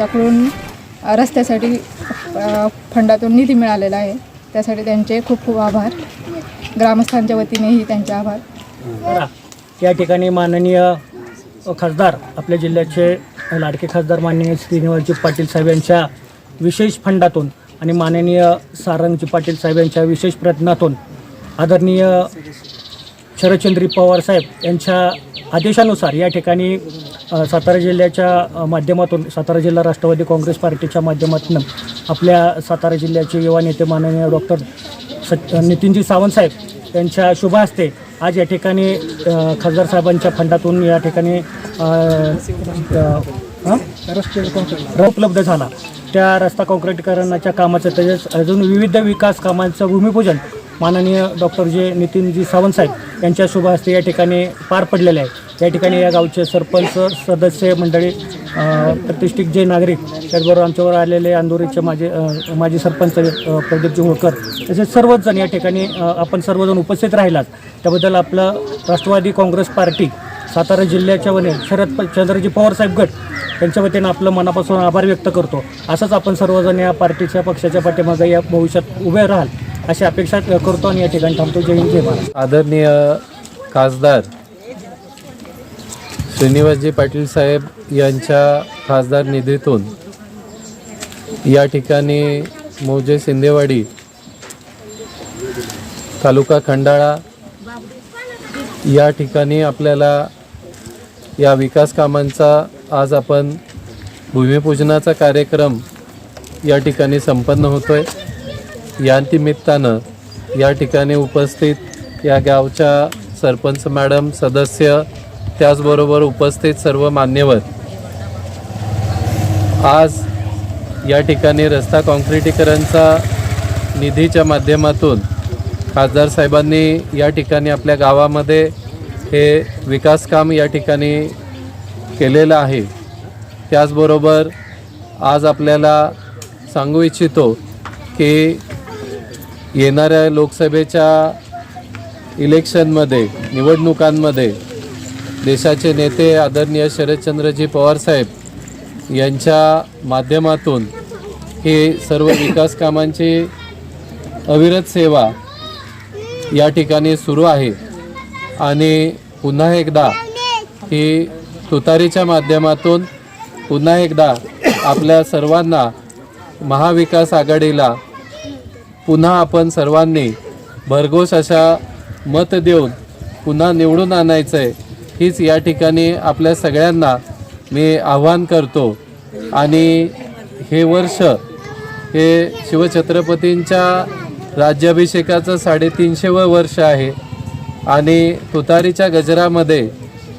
त्यांच्याकडून रस्त्यासाठी फंडातून निधी मिळालेला आहे. त्यासाठी त्यांचे खूप खूप आभार. ग्रामस्थांच्या वतीनेही त्यांचे आभार. करा. या ठिकाणी माननीय खासदार आपल्या जिल्ह्याचे लाडके खासदार माननीय श्रीनिवासजी पाटील साहेब यांच्या विशेष फंडातून आणि माननीय सारंगजी पाटील साहेब यांच्या विशेष प्रयत्नातून आदरणीय शरदचंद्री पवार साहेब यांच्या आदेशानुसार या ठिकाणी सातारा जिल्ह्याच्या माध्यमातून सातारा जिल्हा राष्ट्रवादी काँग्रेस पार्टीच्या माध्यमातून आपल्या सातारा जिल्ह्याचे युवा नेते माननीय डॉक्टर स नितीनजी सावंतसाहेब यांच्या शुभ हस्ते आज या ठिकाणी खासदार साहेबांच्या फंडातून या ठिकाणी उपलब्ध झाला. त्या रस्ता काँक्रीटकरणाच्या कामाचं तसेच अजून विविध विकास कामांचं भूमिपूजन माननीय डॉक्टर जे नितीनजी सावंत साहेब यांच्या शुभ हस्ते या ठिकाणी पार पडलेले आहे या ठिकाणी या गावचे सरपंच सदस्य मंडळी प्रतिष्ठित जे नागरिक त्याचबरोबर आमच्यावर आलेले अंदोरीचे माझे माजी सरपंच प्रदीपजी होळकर तसेच सर्वच जण या ठिकाणी आपण सर्वजण उपस्थित राहिलात. त्याबद्दल आपलं राष्ट्रवादी काँग्रेस पार्टी सातारा जिल्ह्याच्या वने शरद चंद्रजी पवारसाहेब गट यांच्या वतीनं आपलं मनापासून आभार व्यक्त करतो. असंच आपण सर्वजण या पार्टीच्या पक्षाच्या पाठीमागे या भविष्यात उभे राहाल. अशी अपेक्षा करतो आणि या ठिकाणी थांबतो. जय हिंद जय महाराष्ट्र आदरणीय खासदार श्रीनिवासजी पाटील साहेब यांच्या खासदार निधीतून या ठिकाणी मौजे शिंदेवाडी तालुका खंडाळा या ठिकाणी आपल्याला या विकास कामांचा आज आपण भूमिपूजनाचा कार्यक्रम या ठिकाणी संपन्न होतोय. या निमित्तानं या ठिकाणी उपस्थित या गावच्या सरपंच मॅडम सदस्य त्याचबरोबर उपस्थित सर्व मान्यवर. आज या ठिकाणी रस्ता काँक्रिटीकरणचा निधीच्या माध्यमातून खासदार साहेबांनी या ठिकाणी आपल्या गावामध्ये हे विकासकाम या ठिकाणी केलेलं आहे. त्याचबरोबर आज आपल्याला सांगू इच्छितो की येणाऱ्या लोकसभेच्या इलेक्शनमध्ये निवडणुकांमध्ये देशाचे नेते आदरणीय शरदचंद्रजी पवारसाहेब यांच्या माध्यमातून हे सर्व विकास कामांची अविरत सेवा या ठिकाणी सुरू आहे. आणि पुन्हा एकदा ही तुतारीच्या माध्यमातून पुन्हा एकदा आपल्या सर्वांना महाविकास आघाडीला पुन्हा आपण सर्वांनी भरघोस अशा मत देऊन पुन्हा निवडून आणायचं आहे हीच या ठिकाणी आपल्या सगळ्यांना मी आव्हान करतो. आणि हे वर्ष हे शिवछत्रपतींच्या राज्याभिषेकाचं साडेतीनशेवं वर्ष आहे. आणि तुतारीच्या गजरामध्ये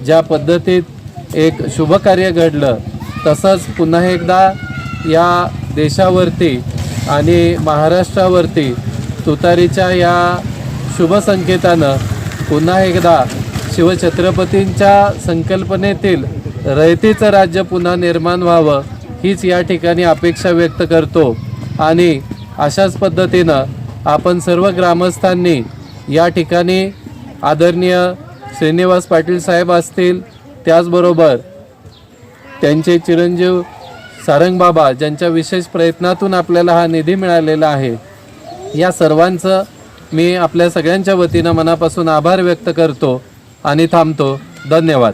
ज्या पद्धतीत एक शुभकार्य घडलं तसंच पुन्हा एकदा या देशावरती आणि महाराष्ट्रावरती तुतारीच्या या शुभसंकेतानं पुन्हा एकदा शिवछत्रपतींच्या संकल्पनेतील रयतेचं राज्य पुन्हा निर्माण व्हावं हीच या ठिकाणी अपेक्षा व्यक्त करतो. आणि अशाच पद्धतीनं आपण सर्व ग्रामस्थांनी या ठिकाणी आदरणीय श्रीनिवास पाटील साहेब असतील त्याचबरोबर त्यांचे चिरंजीव सारंगबाबा ज्यांच्या विशेष प्रयत्नातून आपल्याला हा निधी मिळालेला आहे या सर्वांचं मी आपल्या सगळ्यांच्या वतीनं मनापासून आभार व्यक्त करतो आणि थांबतो. धन्यवाद.